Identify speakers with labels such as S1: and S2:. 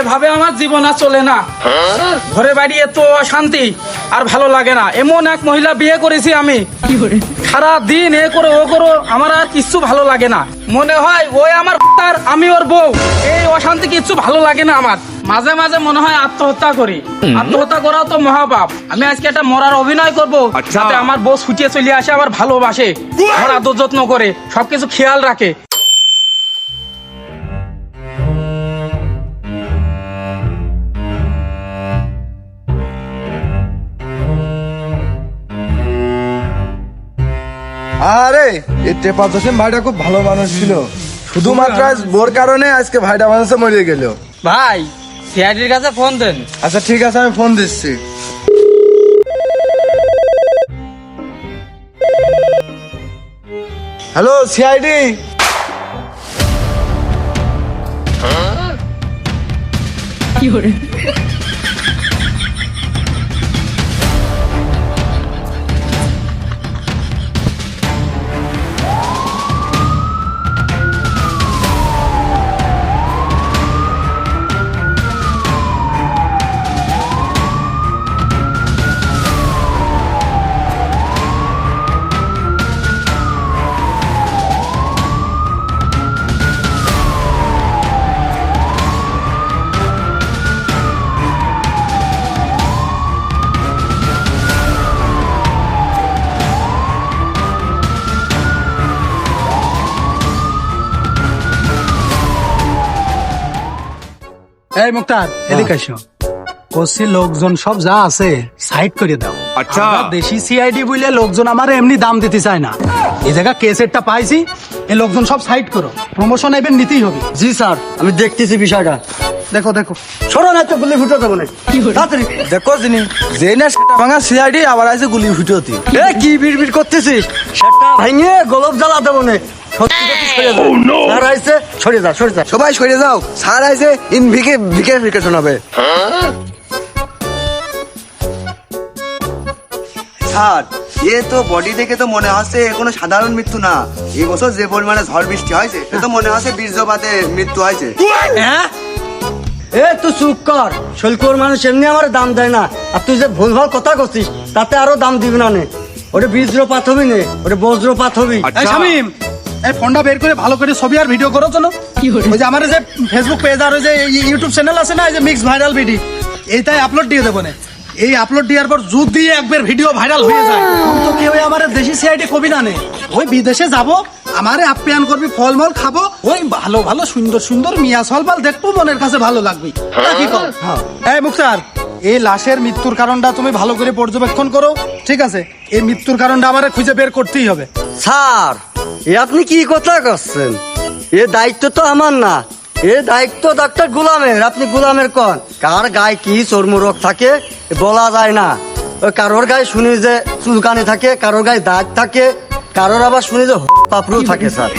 S1: এভাবে আমার জীবন আর চলে না। ঘরে বাড়ি এত অশান্তি আর ভালো লাগে না। এমন এক মহিলা বিয়ে করেছি আমি। সারা দিন এ করো ও করো আমার আর কিচ্ছু ভালো লাগে না। মনে হয় ওই আমার আমি ওর বউ। এই অশান্তি কিচ্ছু ভালো লাগে না আমার। মাঝে মাঝে মনে হয় আত্মহত্যা করি। আত্মহত্যা করাও তো মহাপাপ। আমি আজকে একটা মরার অভিনয় করব যাতে আমার বউ ছুটিয়ে চলে আসে আমার ভালোবাসে আমার আদর যত্ন করে সবকিছু খেয়াল রাখে।
S2: আরে এই টেপা জসিম ভাইটা খুব ভালো মানুষ ছিল। শুধুমাত্র আজ বোর কারণে আজকে ভাইটা মানুষে মরে গেল।
S1: ভাই সিআইডির কাছে ফোন দেন।
S2: আচ্ছা ঠিক আছে আমি ফোন দিচ্ছি। Hello CID?
S3: এই মুক্তার এদিকে এসো। কষি লোকজন সব যা আছে সাইড করে দাও।
S4: আচ্ছা।
S3: দেশি সিআইডি বলে লোকজন আমার এমনি দাম দিতে চায় না। এই জায়গা কেসেরটা পাইছি এই লোকজন সব সাইড করো। প্রমোশন এবার নিতেই হবে।
S5: জি স্যার আমি দেখতেছি বিষয়টা।
S3: দেখো দেখো।
S5: সরো না তো গুলি ফুটো দেবো না তাড়াতাড়ি।
S2: দেখো জিনি যে না সেটা ভাঙা সিআইডি আবার আছে গুলি ফুটতি।
S5: এ কি বিড়বিড় করতেছিস? সেটা ভেঙে গোলপ জ্বালা দেবো না। সত্যি সত্যি সরে যা। স্যার আইছে সরে যা সরে যা
S2: সবাই সরে যাও। স্যার আছে ইন ভিকে ভিকে ভিকে শোনাবে
S6: স্যার এ তো বডি দেখে তো মনে হচ্ছে এ কোনো সাধারণ মৃত্যু না। এই বছর যে পরিমাণে ঝড় বৃষ্টি হয়েছে সে তো মনে হচ্ছে বীর্যপাতে মৃত্যু হয়েছে।
S5: হ্যাঁ? এ তুই চুপ কর। শৈলকোর মানুষ এমনি আমার দাম দেয় না। আর তুই যে ভুলভাল কথা করছিস তাতে আরও দাম দিবি না নে। ওটা বীজ্রপাত হবি নে ওটা বজ্রপাত হবি।
S3: শামিম! এই ফোনটা বের করে ভালো করে ছবি আর ভিডিও করো জন্য ওই যে আমার যে ফেসবুক পেজ আর ওই যে ইউটিউব চ্যানেল আছে না এই যে মিক্স ভাইরাল ভিডিও এইটাই আপলোড দিয়ে দেবো না। এই আপলোড দেওয়ার পর যদি একবার ভিডিও ভাইরাল হয়ে যায়। তো কি ওই আমার দেশি সিআইডি কবি না নে। ওই বিদেশে যাব আমারে আপ্যায়ন করবি ফলমল খাব ওই ভালো ভালো সুন্দর সুন্দর মিয়া সলবাল দেখব মনের কাছে ভালো লাগবে। তা কি কর? এই মুক্তার এই লাশের মৃত্যুর কারণটা তুমি ভালো করে পর্যবেক্ষণ করো ঠিক আছে? এই মৃত্যুর কারণটা আমারে খুঁজে বের করতেই হবে।
S5: স্যার এ আপনি কি কথা করছেন? এ দায়িত্ব তো আমার না। এ দায়িত্ব ডাক্তার গুলামের। আপনি গুলামের কন। কার গায়ে কি চর্মরোগ থাকে বলা যায় না। কারোর গায়ে শুনি যে চুলকানি থাকে, কারোর গায়ে দাগ থাকে, কারোর আবার শুনি যে পাপড়ু থাকে, স্যার।